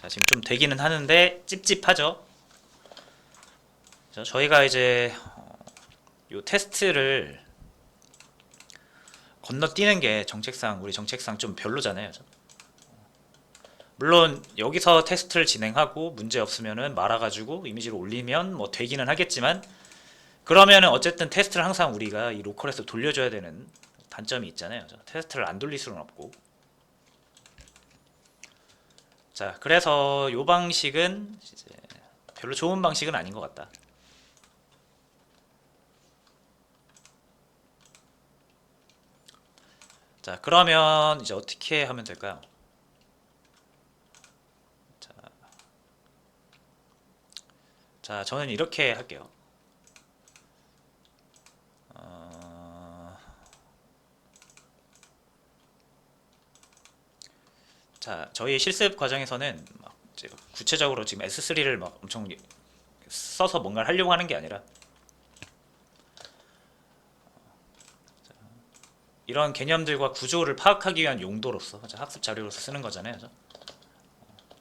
자, 지금 좀 되기는 하는데 찝찝하죠. 자, 저희가 이제 어, 요 테스트를 건너뛰는 게 정책상 우리 정책상 좀 별로잖아요. 저. 물론 여기서 테스트를 진행하고 문제 없으면은 말아가지고 이미지를 올리면 뭐 되기는 하겠지만 그러면은 어쨌든 테스트를 항상 우리가 이 로컬에서 돌려줘야 되는 단점이 있잖아요. 저. 테스트를 안 돌릴 수는 없고. 자, 그래서 요 방식은 별로 좋은 방식은 아닌 것 같다. 자, 그러면 이제 어떻게 하면 될까요? 자, 자 저는 이렇게 할게요. 자, 저희 실습 과정에서는 막 구체적으로 지금 S3를 막 엄청 써서 뭔가를 하려고 하는 게 아니라 이런 개념들과 구조를 파악하기 위한 용도로서 자, 학습 자료로서 쓰는 거잖아요. 그죠?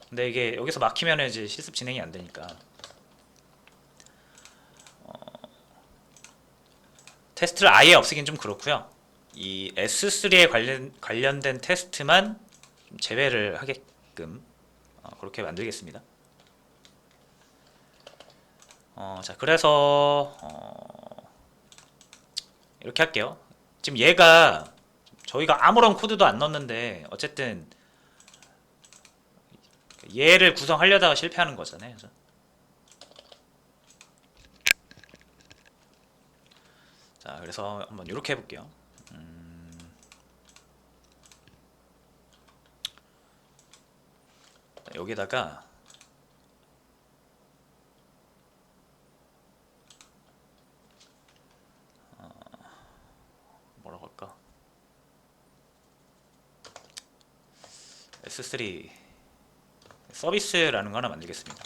근데 이게 여기서 막히면 이제 실습 진행이 안 되니까 어, 테스트를 아예 없애긴 좀 그렇고요. 이 S3에 관련 관련된 테스트만 좀 제외를 하게끔 어, 그렇게 만들겠습니다. 어, 자 그래서 어, 이렇게 할게요. 지금 얘가 저희가 아무런 코드도 안 넣었는데 어쨌든 얘를 구성하려다가 실패하는 거잖아요. 그래서 자, 그래서 한번 이렇게 해볼게요. 음, 자, 여기다가 뭐라고 할까? S3 서비스라는 거 하나 만들겠습니다.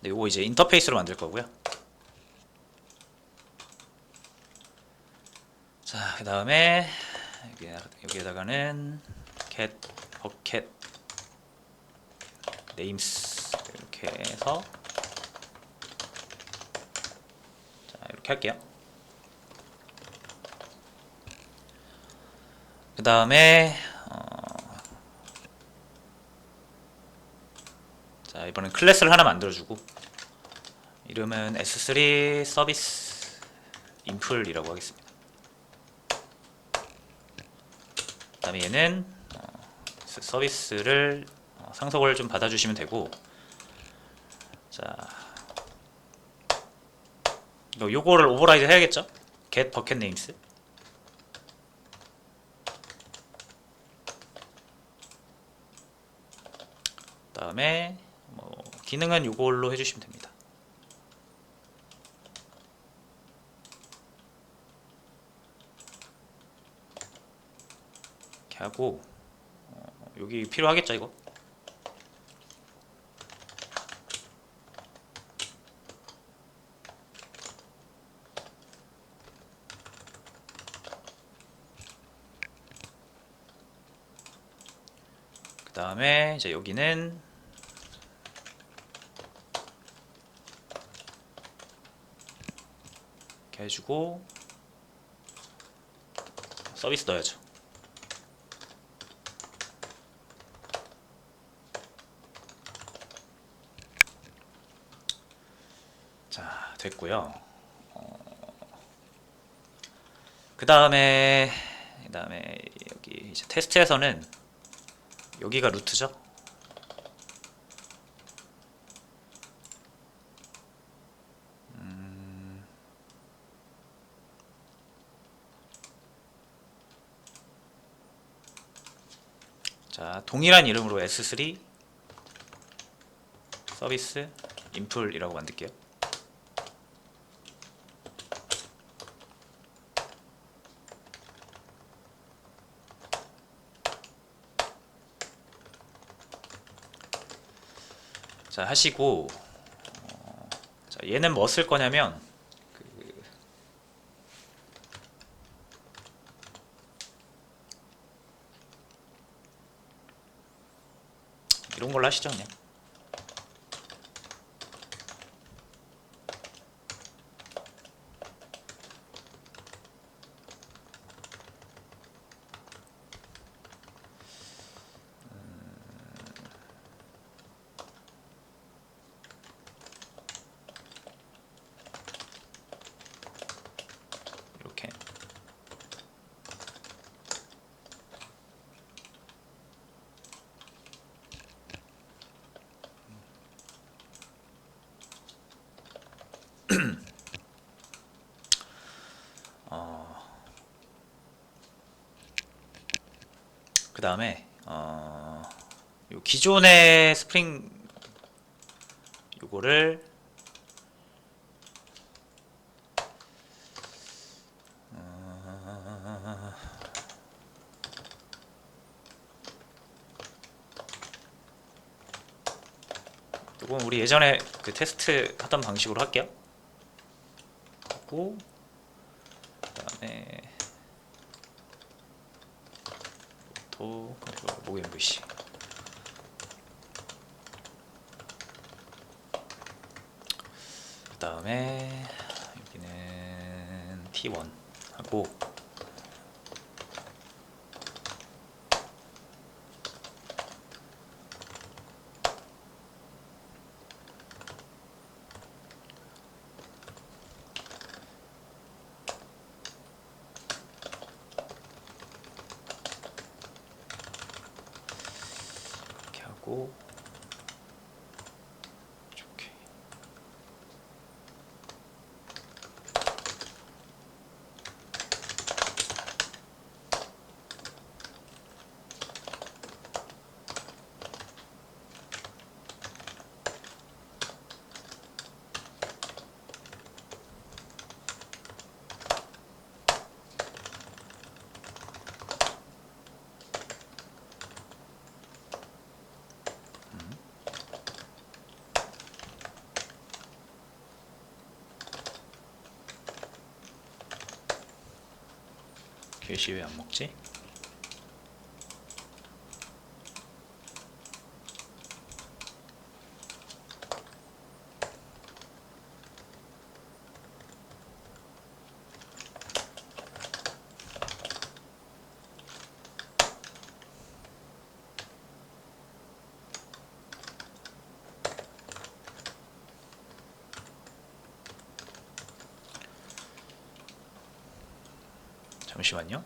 네, 이거 이제 인터페이스로 만들 거고요. 자, 그 다음에 여기 여기에다가는 get bucket names 이렇게 해서 자, 이렇게 할게요. 그 다음에 어... 자 이번엔 클래스를 하나 만들어주고 이름은 S3 서비스 인풀이라고 하겠습니다. 그 다음에 얘는 어, 서비스를 어, 상속을 좀 받아주시면 되고 자 요거를 오버라이드 해야겠죠? get bucket names 그다음에 뭐 기능은 요걸로 해주시면 됩니다. 이렇게 하고 어, 여기 필요하겠죠 이거? 그 다음에 이제 여기는 이렇게 해주고 서비스 넣어야죠. 자 됐고요. 그 다음에 그 다음에 여기 이제 테스트에서는 여기가 루트죠. 음. 자, 동일한 이름으로 S3 서비스 인풀이라고 만들게요. 자 하시고 어, 자 얘는 뭐 쓸 거냐면 그 이런 걸로 하시죠 그냥. 이렇게 그 다음에 어, 요 기존의 스프링 요거를 어, 요건 우리 예전에 그 테스트 하던 방식으로 할게요. 하고 그 다음에 또 그리고 모임 VC 그 다음에 여기는 T1 하고 이 왜 안 먹지? 잠시만요.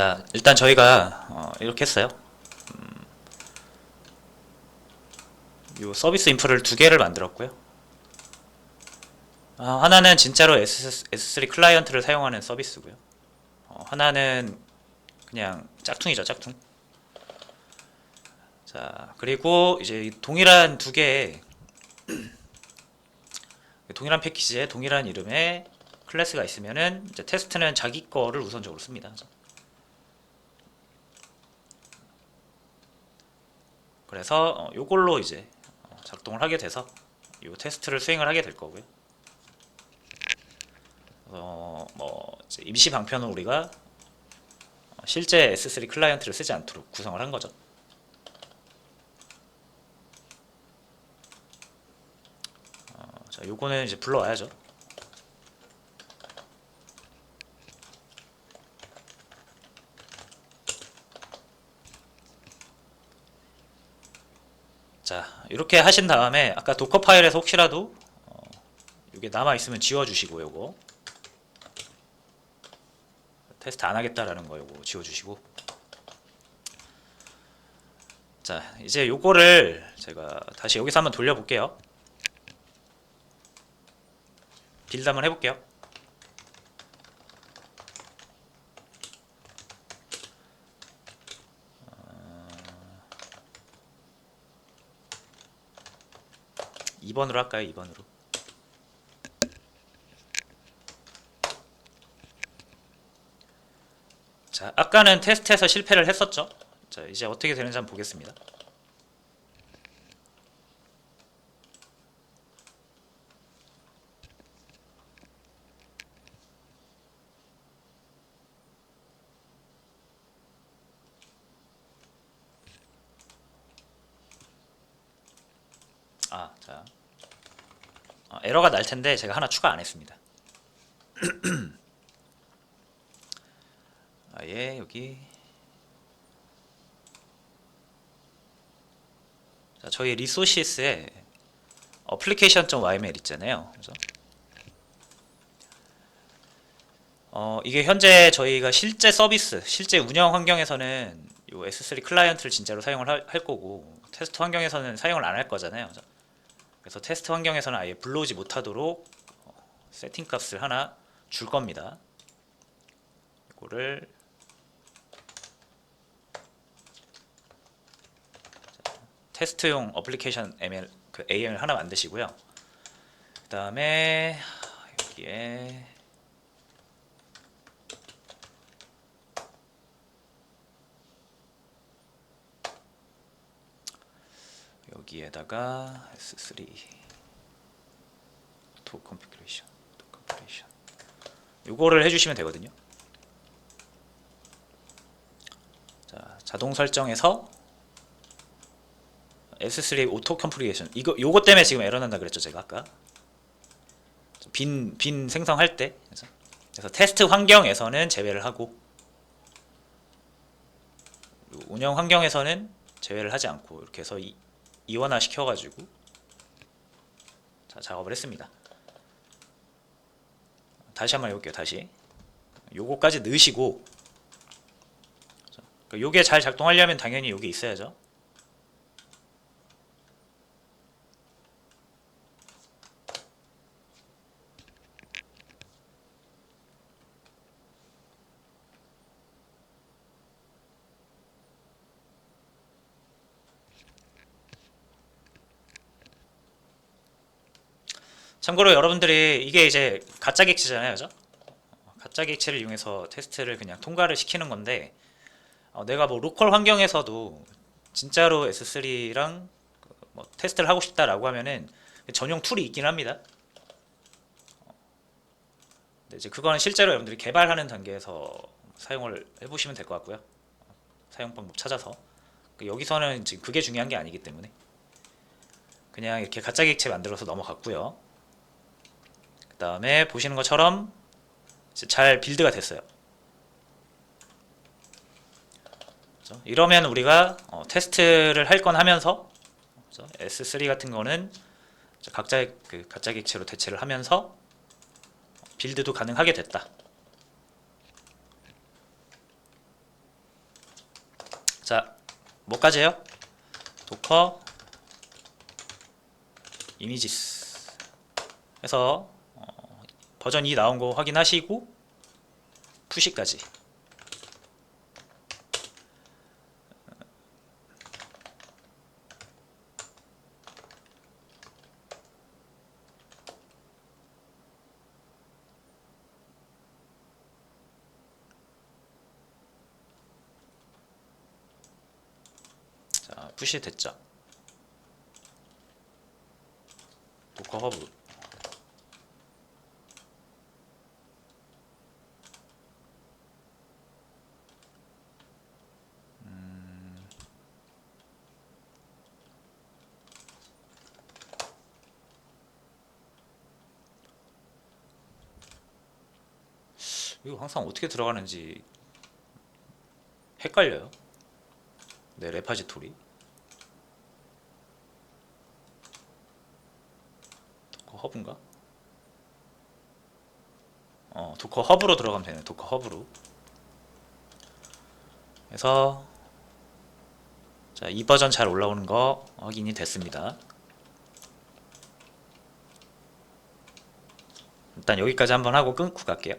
자, 일단 저희가 어, 이렇게 했어요. 음, 요 서비스 인프를 두 개를 만들었고요. 아, 하나는 진짜로 S, S3 클라이언트를 사용하는 서비스고요. 어, 하나는 그냥 짝퉁이죠, 짝퉁. 자, 그리고 이제 이 동일한 두 개의 동일한 패키지에 동일한 이름의 클래스가 있으면은 이제 테스트는 자기 거를 우선적으로 씁니다. 그래서 어, 요걸로 이제 어, 작동을 하게 돼서 요 테스트를 수행을 하게 될 거고요. 어, 뭐 임시 방편은 우리가 어, 실제 S3 클라이언트를 쓰지 않도록 구성을 한 거죠. 어, 자, 요거는 이제 불러와야죠. 자 이렇게 하신 다음에 아까 도커 파일에서 혹시라도 어, 이게 남아 있으면 지워주시고 요거. 테스트 안 하겠다라는 거 요거 지워주시고. 자 이제 요거를 제가 다시 여기서 한번 돌려볼게요. 빌드 한번 해볼게요 2번으로 할까요? 2번으로. 자 아까는 테스트에서 실패를 했었죠? 자 이제 어떻게 되는지 한번 보겠습니다 아, 자. 어, 에러가 날 텐데 제가 하나 추가 안 했습니다. 아, 예, 여기. 자, 저희 리소시스에 application.yml 있잖아요. 그래서 어, 이게 현재 저희가 실제 서비스, 실제 운영 환경에서는 이 S3 클라이언트를 진짜로 사용을 할, 할 거고 테스트 환경에서는 사용을 안 할 거잖아요. 그래서 테스트 환경에서는 아예 불러오지 못하도록 어, 세팅 값을 하나 줄 겁니다. 이거를 자, 테스트용 어플리케이션 ML 그 AM을 하나 만드시고요. 그 다음에 여기에 여기에다가 S3 도 컨피그레이션 도 컨피그레이션. 요거를 해주시면 되거든요. 자 자동 설정에서 S3 오토 컨피그레이션. 이거 요거 때문에 지금 에러 난다 그랬죠 제가 아까? 빈 빈 생성할 때. 그래서, 그래서 테스트 환경에서는 제외를 하고 운영 환경에서는 제외를 하지 않고 이렇게 해서 이, 이원화 시켜가지고 자 작업을 했습니다. 다시 한번 해볼게요. 다시 요거까지 넣으시고 자, 그 요게 잘 작동하려면 당연히 요게 있어야죠. 참고로 여러분들이 이게 이제 가짜 객체잖아요, 그죠? 가짜 객체를 이용해서 테스트를 그냥 통과를 시키는 건데 어, 내가 뭐 로컬 환경에서도 진짜로 S3랑 뭐 테스트를 하고 싶다라고 하면은 전용 툴이 있긴 합니다. 근데 이제 그거는 실제로 여러분들이 개발하는 단계에서 사용을 해보시면 될 것 같고요. 사용 방법 찾아서 그 여기서는 지금 그게 중요한 게 아니기 때문에 그냥 이렇게 가짜 객체 만들어서 넘어갔고요. 그 다음에 보시는 것처럼 잘 빌드가 됐어요. 그죠? 이러면 우리가 어, 테스트를 할 건 하면서 그죠? S3 같은 거는 이제 각자 그 가짜 객체로 대체를 하면서 빌드도 가능하게 됐다. 자, 뭐까지 해요? 도커 이미지스 해서 어, 버전 2 나온 거 확인하시고 푸시까지. 자 푸시 됐죠? 도커 허브 이거 항상 어떻게 들어가는지 헷갈려요. 네, 레파지토리. 허브인가? 어 도커 허브로 들어가면 되네 도커 허브로 그래서 자, 이 버전 잘 올라오는 거 확인이 됐습니다. 일단 여기까지 한번 하고 끊고 갈게요.